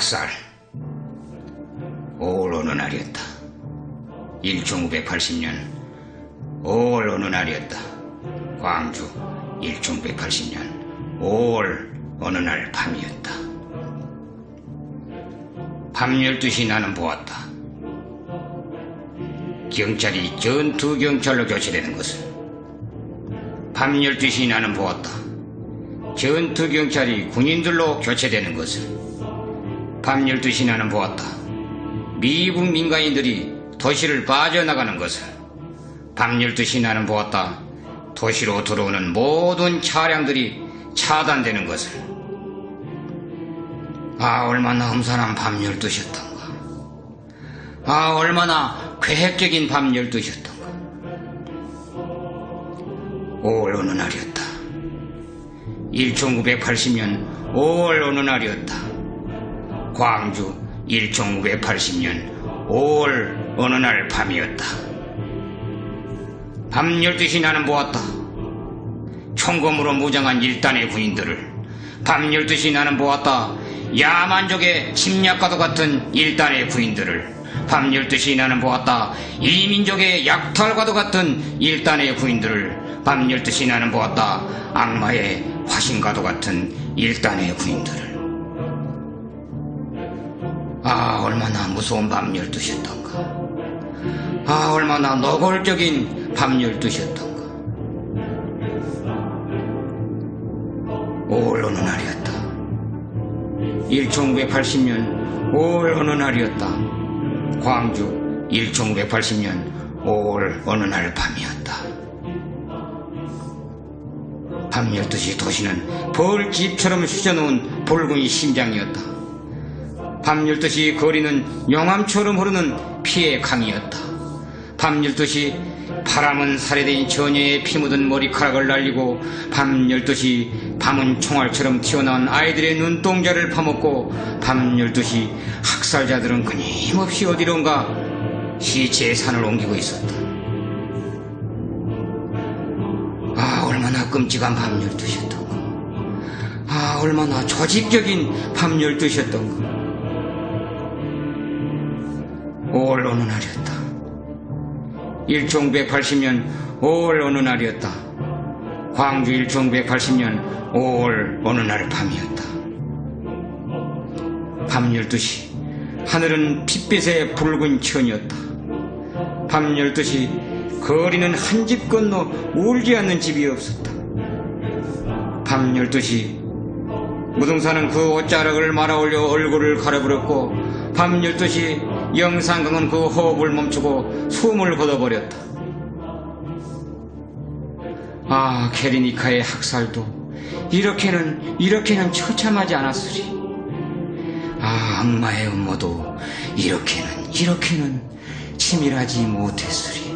학살. 5월 어느 날이었다. 1980년 5월 어느 날이었다. 광주 1980년 5월 어느 날 밤이었다. 밤 12시 나는 보았다. 경찰이 전투경찰로 교체되는 것을. 밤 12시 나는 보았다. 전투경찰이 군인들로 교체되는 것을. 밤 12시 나는 보았다. 미국 민간인들이 도시를 빠져나가는 것을. 밤 12시 나는 보았다. 도시로 들어오는 모든 차량들이 차단되는 것을. 아, 얼마나 음산한 밤 12시였던가. 아, 얼마나 계획적인 밤 12시였던가. 5월 어느 날이었다. 1980년 5월 어느 날이었다. 광주 1980년 5월 어느 날 밤이었다. 밤 12시 나는 보았다. 총검으로 무장한 일단의 군인들을 밤 12시 나는 보았다. 야만족의 침략과도 같은 일단의 군인들을 밤 12시 나는 보았다. 이민족의 약탈과도 같은 일단의 군인들을 밤 12시 나는 보았다. 악마의 화신과도 같은 일단의 군인들을 아 얼마나 무서운 밤 12시였던가. 아 얼마나 노골적인 밤 12시였던가. 5월 어느 날이었다. 1980년 5월 어느 날이었다. 광주 1980년 5월 어느 날 밤이었다. 밤 12시 도시는 벌집처럼 휘저놓은 붉은 심장이었다 밤 12시 거리는 용암처럼 흐르는 피의 강이었다. 밤 12시 바람은 살해된 처녀의 피 묻은 머리카락을 날리고 밤 12시 밤은 총알처럼 튀어나온 아이들의 눈동자를 파먹고 밤 12시 학살자들은 끊임없이 어디론가 시체의 산을 옮기고 있었다. 아 얼마나 끔찍한 밤 12시였던가. 아 얼마나 조직적인 밤 12시였던가. 5월 어느 날이었다. 1980년 5월 어느 날이었다. 광주 1980년 5월 어느 날 밤이었다. 밤 12시 하늘은 핏빛의 붉은 천이었다. 밤 12시 거리는 한 집 건너 울지 않는 집이 없었다. 밤 12시 무등산은 그 옷자락을 말아올려 얼굴을 가려버렸고 밤 12시 영산강은 그 호흡을 멈추고 숨을 걷어버렸다. 아 케리니카의 학살도 이렇게는 이렇게는 처참하지 않았으리. 아 악마의 음모도 이렇게는 이렇게는 치밀하지 못했으리.